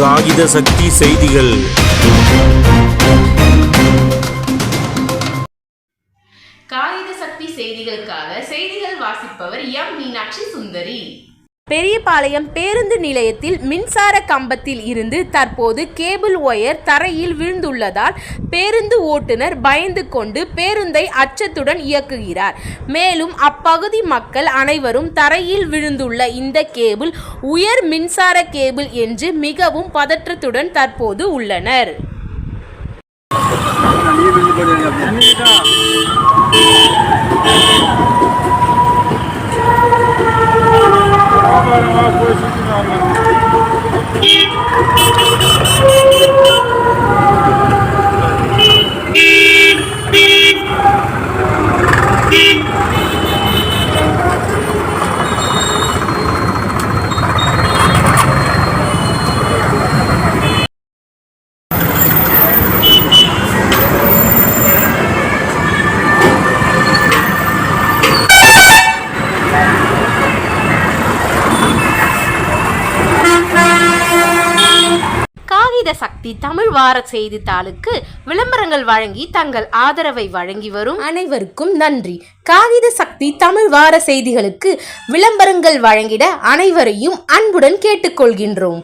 காகித சக்தி செய்திகள். காகித சக்தி செய்திகளுக்காக செய்திகள் வாசிப்பவர் எம் மீனாட்சி சுந்தரி. பெரியபாளையம் பேருந்து நிலையத்தில் மின்சார கம்பத்தில் இருந்து தற்போது கேபிள் ஒயர் தரையில் விழுந்துள்ளதால் பேருந்து ஓட்டுநர் பயந்து கொண்டு பேருந்தை அச்சத்துடன் இயக்குகிறார். மேலும் அப்பகுதி மக்கள் அனைவரும் தரையில் விழுந்துள்ள இந்த கேபிள் உயர் மின்சார கேபிள் என்று மிகவும் பதற்றத்துடன் தற்போது உள்ளனர். காகித சக்தி தமிழ் வார செய்தித்தாளுக்கு விளம்பரங்கள் வழங்கி தங்கள் ஆதரவை வழங்கி வரும். அனைவருக்கும் நன்றி. காகித சக்தி தமிழ் வார செய்திகளுக்கு விளம்பரங்கள் வழங்கிட அனைவரையும் அன்புடன் கேட்டுக்கொள்கின்றோம்.